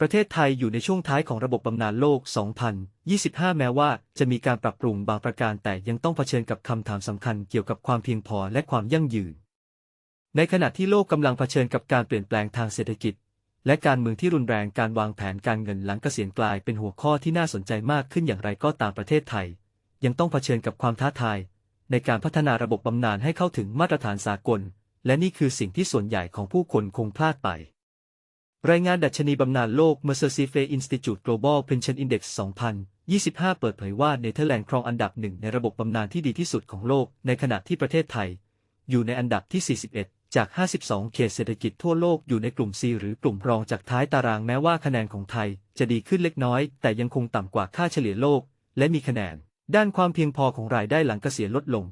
ประเทศไทยอยู่ในช่วงท้ายของระบบบำนาญโลก 2025 แม้ว่าจะมีการปรับปรุงบางประการแต่ยังต้องเผชิญกับคำถามสำคัญเกี่ยวกับความเพียงพอและความยั่งยืน ในขณะที่โลกกำลังเผชิญกับการเปลี่ยนแปลงทางเศรษฐกิจ และการเมืองที่รุนแรงการวางแผนการเงินหลังเกษียณกลายเป็นหัวข้อที่น่าสนใจมากขึ้นอย่างไรก็ตามประเทศไทย ยังต้องเผชิญกับความท้าทาย ในการพัฒนาระบบบำนาญให้เข้าถึงมาตรฐานสากล และนี่คือสิ่งที่ส่วนใหญ่ของผู้คนคงพลาดไป รายงานดัชนีบำนาญโลก Mercer Institute Global Pension Index 2025 เปิดเผยว่าเนเธอร์แลนด์ครองอันดับหนึ่งในระบบบำนาญที่ดีที่สุดของโลก ในขณะที่ประเทศไทย อยู่ในอันดับที่ 41 จาก 52 เขตเศรษฐกิจทั่วโลกอยู่ในกลุ่ม C หรือกลุ่มรองจากท้ายตารางแม้ว่าคะแนนของไทย จะดีขึ้นเล็กน้อย แต่ยังคงต่ำกว่าค่าเฉลี่ยโลก และมีคะแนน ด้านความเพียงพอของรายได้หลังเกษียณลดลง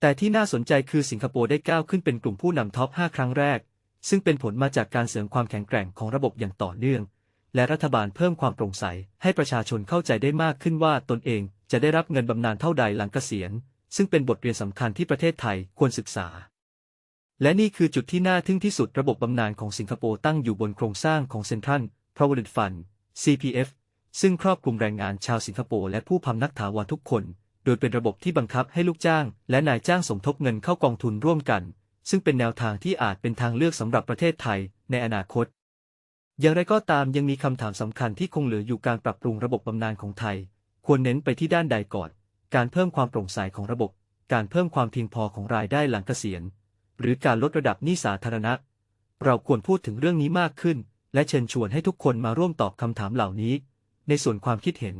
แต่ที่น่าสนใจคือสิงคโปร์ได้ก้าวขึ้นเป็นกลุ่มผู้นำท็อป 5 ครั้งแรก ซึ่งเป็นผลมาจากการเสริมความแข็งแกร่งของระบบอย่างต่อเนื่อง และรัฐบาลเพิ่มความโปร่งใส ให้ประชาชนเข้าใจได้มากขึ้นว่าตนเองจะได้รับเงินบำนาญเท่าใดหลังเกษียณ ซึ่งเป็นบทเรียนสำคัญที่ประเทศไทยควรศึกษา และนี่คือจุดที่น่าทึ่งที่สุดระบบบำนาญของสิงคโปร์ตั้งอยู่บนโครงสร้างของ Central Provident Fund CPF ซึ่งครอบคลุมแรงงานชาวสิงคโปร์และผู้พำนักถาวรทุกคน โดยเป็นระบบที่บังคับให้ลูกจ้าง และนายจ้างสมทบเงินเข้ากองทุนร่วมกัน ซึ่งเป็นแนวทางที่อาจเป็นทางเลือกสำหรับประเทศไทยในอนาคต อย่างไรก็ตามยังมีคำถามสำคัญที่คงเหลืออยู่การปรับปรุงระบบบำนาญของไทย ควรเน้นไปที่ด้านใดก่อน การเพิ่มความโปร่งใสของระบบ การเพิ่มความเพียงพอของรายได้หลังเกษียณ หรือการลดระดับหนี้สาธารณะ เราควรพูดถึงเรื่องนี้มากขึ้น และเชิญชวนให้ทุกคนมาร่วมตอบคำถามเหล่านี้ ในส่วนความคิดเห็น